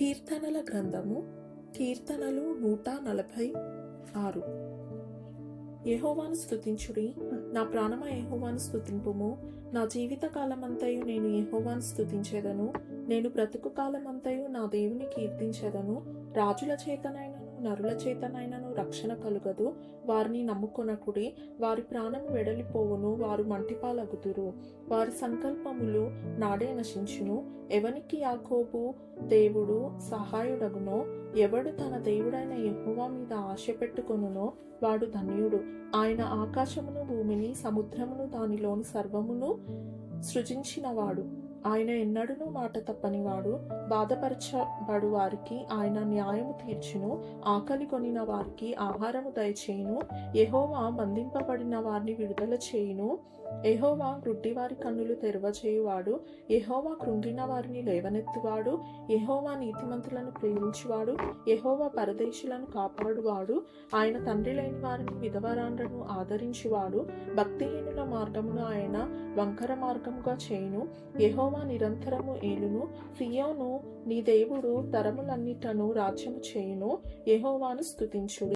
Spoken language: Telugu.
కీర్తనల గ్రంథము కీర్తనలు నూట నలభై ఆరు. యహోవాను స్థుతించుడి నా ప్రాణమ యహోవాను స్తుతింపుము? నా జీవిత కాలమంతయు నేను యహోవాను స్థుతించేదను నేను బ్రతుకు కాలమంతయు నా దేవుని కీర్తించేదను. రాజుల చేతనైన నరుల చేతనైనను రక్షణ కలుగదు. వారిని నమ్ముకొనకుడి వారి ప్రాణము వెడలిపోవును వారు మంటిపాలగుదురు. వారి సంకల్పములు నాడే నశించును. ఎవనికి యాకోబు దేవుడు సహాయుడగునో ఎవడు తన దేవుడైన యెహోవా మీద ఆశ పెట్టుకొనునో వాడు ధన్యుడు. ఆయన ఆకాశమును భూమిని సముద్రమును దానిలోని సర్వమును సృజించినవాడు. ఆయన ఎన్నడూనూ మాట తప్పనివాడు. బాధపరచబడు వారికి ఆయన న్యాయము తీర్చును. ఆకలి కొనిన వారికి ఆహారము దయచేయును. ఎహోవా బంధింపబడిన వారిని విడుదల చేయును. ఎహోవా గ్రుడ్డివారి కన్నులు తెరవచేయువాడు. ఎహోవా కృంగిన వారిని లేవనెత్తువాడు. ఎహోవా నీతిమంతులను ప్రేమించువాడు. ఎహోవా పరదేశులను కాపాడువాడు. ఆయన తండ్రి లేని వారిని విధవరాండ్రను ఆదరించువాడు. భక్తిహీనుల మార్గమును ఆయన వంకర మార్గముగా చేయును. యహోవా నిరంతరము ఏలును. సియోను నీ దేవుడు తరములన్నిటను రాజ్యము చేయును. యెహోవాను స్థుతించుడు